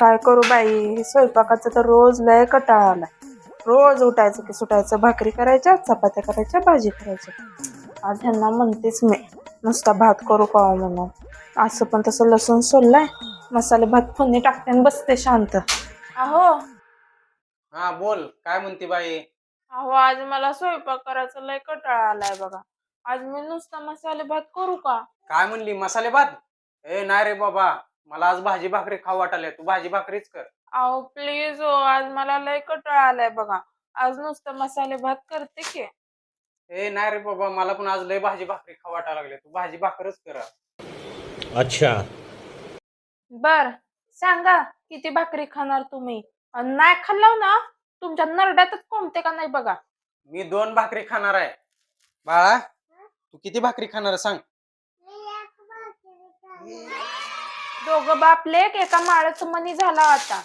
काय करू बाई? स्वयंपाकाचं तर रोज लय कटाळा आला रोज उठायचं की सुटायचं भाकरी करायच्या चपात्या करायच्या भाजी करायच्या आज ह्यांना म्हणतेच मी नुसता भात करू का म्हणून? असं पण तसं लसूण सोललाय मसाले भात फोडणी टाकते आणि बसते शांत. अहो. हा बोल काय म्हणते बाई? अहो आज मला स्वयंपाक करायचं लय कटाळा आलाय बघा. आज मी नुसता मसाले भात करू का? काय म्हणली मसाले भात? ए नाही रे बाबा मला आज भाजी भाकरी खाऊ वाटायला तू भाजी भाकरीच कर. अहो प्लीज हो आज मला लय कटाळा आलाय बघा. आज नुसतं मसाले भात करते की. ए नाही रे बाबा मला पण आज लय भाजी भाकरी खाऊ वाटायला लागले. तू भाजी भाकरच कर. अच्छा. बर सांगा किती भाकरी खाणार तुम्ही? अन नाही खाल्लाव ना तुमच्या नरड्यातच कोणते का नाही बघा? मी दोन भाकरी खाणार आहे. बाळा तू किती भाकरी खाणार आहे सांग. दोघं बाप लेक एका माळच मनी झाला आता.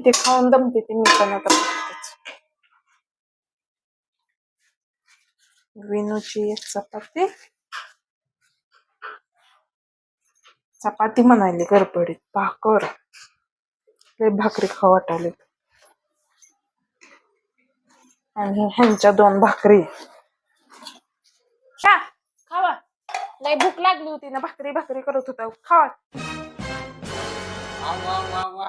किती खाऊन दमते ती मी पण आता बघतेच. विनूची एक चपाती. चपाती म्हणाली गडबडीत भाकर. लय भाकरी खाऊ वाटायले आणि ह्यांच्या दोन भाकरी. खावा. लय भूक लागली होती ना भाकरी भाकरी करत होता. खावा. वा वा वा वा.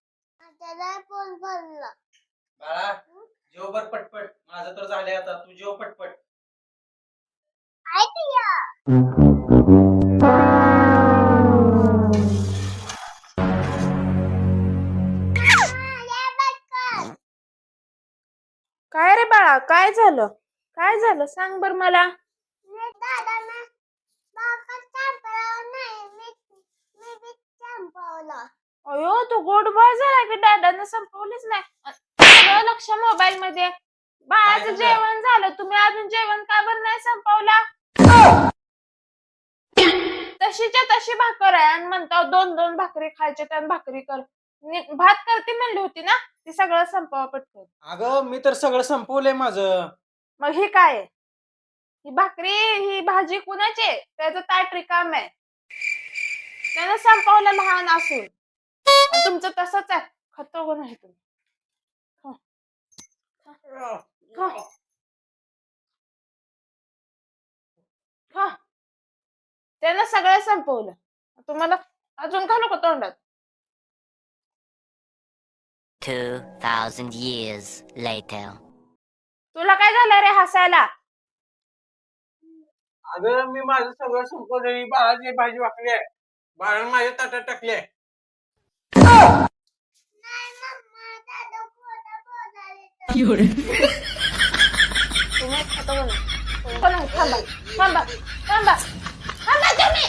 त्याला भरलं बाळा जेव बर पटपट. माझं तर झालंय आता. तू जेव पटपट. ऐक या. काय रे बाळा? काय झालं? काय झालं? सांग बर मला. दादांना भाकर संपवलं नाही. मी मी बी संपवलं अयो तू गोड बॉय दादानं संपवलीच नाही. सगळं लक्ष मोबाईल मध्ये बाळाचं? जेवण झालं. तुम्ही अजून जेवण का बरं नाही संपवला? तशीच्या तशी भाकर आहे. आणि म्हणता दोन दोन भाकरी खायच्या त्यान भाकरी कर. भात करते म्हणली होती ना? ती सगळं संपवा पटकन. अगं मी तर सगळं संपवलंय माझं. मग हे काय आहे? ही भाकरी ही भाजी कुणाची आहे? त्याचं ताट रिकाम आहे. त्यानं संपवलं लहान असून. आणि तुमचं तसंच आहे. खतो का नाही तुम्ही खा. खा त्यानं सगळं संपवलं तुम्हाला अजून घालू का तोंडात 2,000 years later. तुला काय झालं रे हसायला अगं मी माझं सगळं संपवलंय बाळाची भाजी वाकली आहे बाळानं माझ्या ताटात टाकली आहे खोटं बोलायला तुम्ही खातो का नाही? का नाही? थांबा थांबा थांबा थांबा तुम्ही